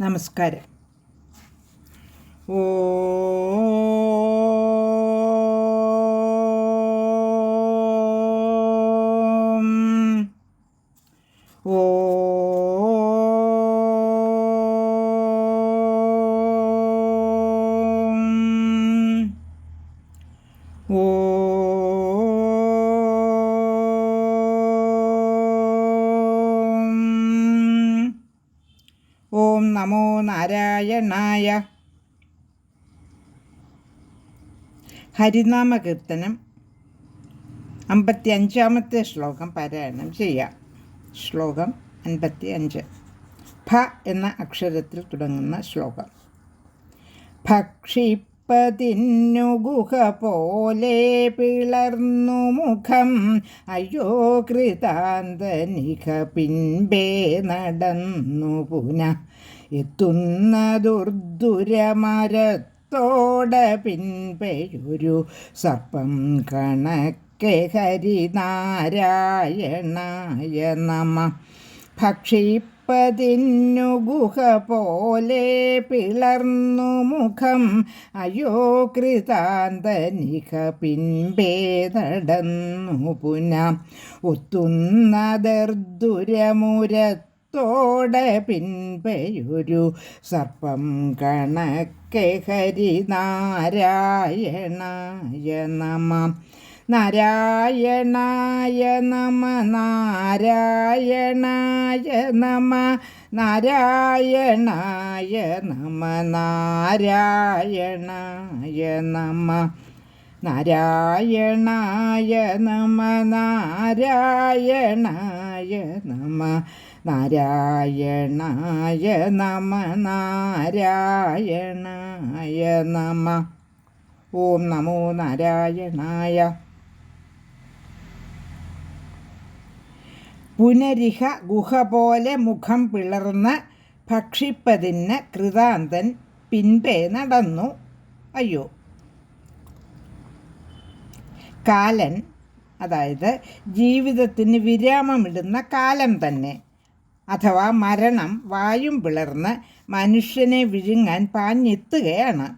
നമസ്കാരം. ഓ. ഓ. ഓ നമോ നാരായണായ ഹരിനാമ കീർത്തനം അമ്പത്തി അഞ്ചാമത്തെ ശ്ലോകം പാരായണം ചെയ്യാം. ശ്ലോകം അൻപത്തി അഞ്ച് ഭ എന്ന അക്ഷരത്തിൽ തുടങ്ങുന്ന ശ്ലോകം. ഭക്ഷിപ്പതിന്നു ഗുഹ പോലെ പിളർന്നു മുഖം. അയ്യോ കൃതാന്തനിക പിൻപേ നടന്നു പുന. എത്തുന്ന ദുർദുരമരത്തോടെ പിൻപെയൊരു സർപ്പം കണക്കെ ഹരിനാരായണായ നമ. ഭക്ഷിപ്പതിന്നു ഗുഹ പോലെ പിളർന്നു മുഖം. അയോ കൃതാന്തനിക പിൻപേ നടന്നു പുന. ഒത്തുന്ന ദർദുരമുരത്തോടെ പിൻപയൊരു സർപ്പം കണക്കെ ഹരിനാരായണായ നമ. നാരായണായ നമ നാരായണായ നമ നാരായണായ നമ നാരായണായ നമ നാരായണായ നമ നാരായണായ നമ നാരായണായ നമ നാരായണായ നമ. ഓം നമോ നാരായണായ പുനരിഹ ഗുഹ പോലെ മുഖം പിളർന്ന് ഭക്ഷിപ്പതിന് കൃതാന്തൻ പിൻപേ നടന്നു. അയ്യോ. കാലൻ അതായത് ജീവിതത്തിന് വിരാമമിടുന്ന കാലം തന്നെ. അഥവാ മരണം വായും പിളർന്ന് മനുഷ്യനെ വിഴുങ്ങാൻ പാഞ്ഞെത്തുകയാണ്.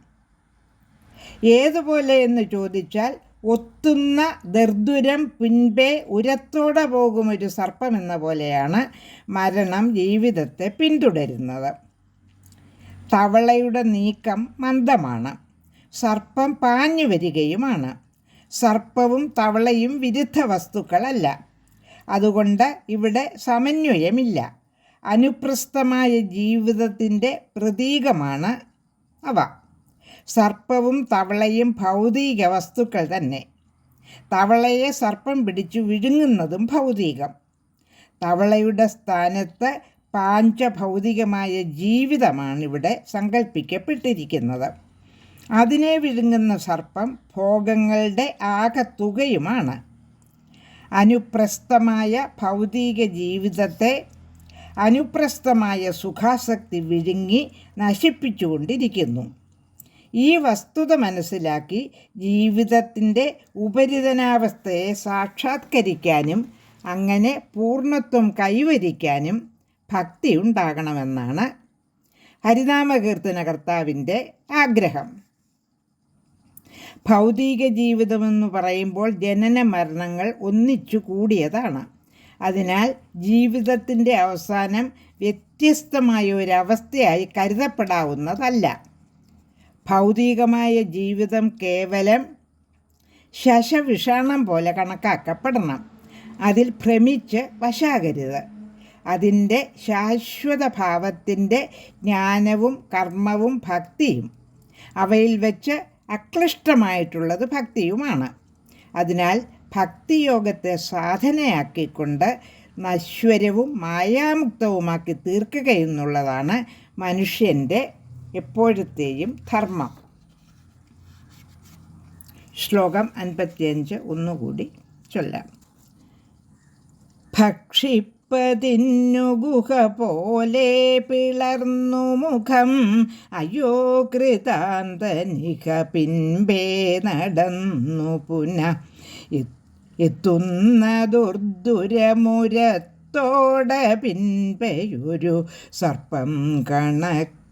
ഏതുപോലെ എന്ന് ചോദിച്ചാൽ ഒത്തുന്ന ദർദുരം പിൻപേ ഉരത്തോടെ പോകുമൊരു സർപ്പമെന്ന പോലെയാണ് മരണം ജീവിതത്തെ പിന്തുടരുന്നത്. തവളയുടെ നീക്കം മന്ദമാണ്. സർപ്പം പാഞ്ഞു വരികയുമാണ്. സർപ്പവും തവളയും വിരുദ്ധ വസ്തുക്കളല്ല. അതുകൊണ്ട് ഇവിടെ സമന്വയമില്ല. അനുപ്രസ്ഥമായ ജീവിതത്തിന്റെ പ്രതീകമാണ് അവ. സർപ്പവും തവളയും ഭൗതിക വസ്തുക്കൾ തന്നെ. തവളയെ സർപ്പം പിടിച്ചു വിഴുങ്ങുന്നതും ഭൗതികം. തവളയുടെ സ്ഥാനത്ത് പാഞ്ചഭൗതികമായ ജീവിതമാണ് ഇവിടെ സങ്കല്പിക്കപ്പെട്ടിരിക്കുന്നത് അതിനെ വിഴുങ്ങുന്ന സർപ്പം ഭോഗങ്ങളുടെ ആകത്തുകയുമാണ്. അനുപ്രസ്ഥമായ ഭൗതിക ജീവിതത്തെ അനുപ്രസ്ഥമായ സുഖാസക്തി വിഴുങ്ങി നശിപ്പിച്ചുകൊണ്ടിരിക്കുന്നു. ഈ വസ്തുത മനസ്സിലാക്കി ജീവിതത്തിന്റെ ഉപരിതനാവസ്ഥയെ സാക്ഷാത്കരിക്കാനും അങ്ങനെ പൂർണത്വം കൈവരിക്കാനും ഭക്തി ഉണ്ടാകണമെന്നാണ് ഹരിനാമകീർത്തന കർത്താവിന്റെ ആഗ്രഹം. ഭൗതിക ജീവിതമെന്ന് പറയുമ്പോൾ ജനന മരണങ്ങൾ ഒന്നിച്ചു കൂടിയതാണ്. അതിനാൽ ജീവിതത്തിന്റെ അവസാനം വ്യത്യസ്തമായ ഒരവസ്ഥയായി കരുതപ്പെടാവുന്നതല്ല. ഭൗതികമായ ജീവിതം കേവലം ശശവിഷാണം പോലെ കണക്കാക്കപ്പെടണം. അതിൽ ഭ്രമിച്ച് വശാകരുത്. അതിന്റെ ശാശ്വത ഭാവത്തിന്റെ ജ്ഞാനവും കർമ്മവും ഭക്തിയും അവയിൽ വെച്ച് അക്ലിഷ്ടമായിട്ടുള്ളത് ഭക്തിയുമാണ്. അതിനാൽ ഭക്തിയോഗത്തെ സാധനയാക്കിക്കൊണ്ട് നശ്വരവും മായാമുക്തവുമാക്കി തീർക്കുകയെന്നുള്ളതാണ് മനുഷ്യന്റെ എപ്പോഴത്തെയും ധർമ്മം. ശ്ലോകം അൻപത്തിയഞ്ച് ഒന്നുകൂടി ചൊല്ലാം. ഭക്ഷിപ്പതിന്നു ഗുഹ പോലെ പിളർന്നു മുഖം. അയ്യോ കൃതാന്തനിക പിൻപേ നടന്നു പുന. എത്തുന്ന ദുർദുരമുരത്തോടെ പിൻപെയൊരു സർപ്പം കണക്കെ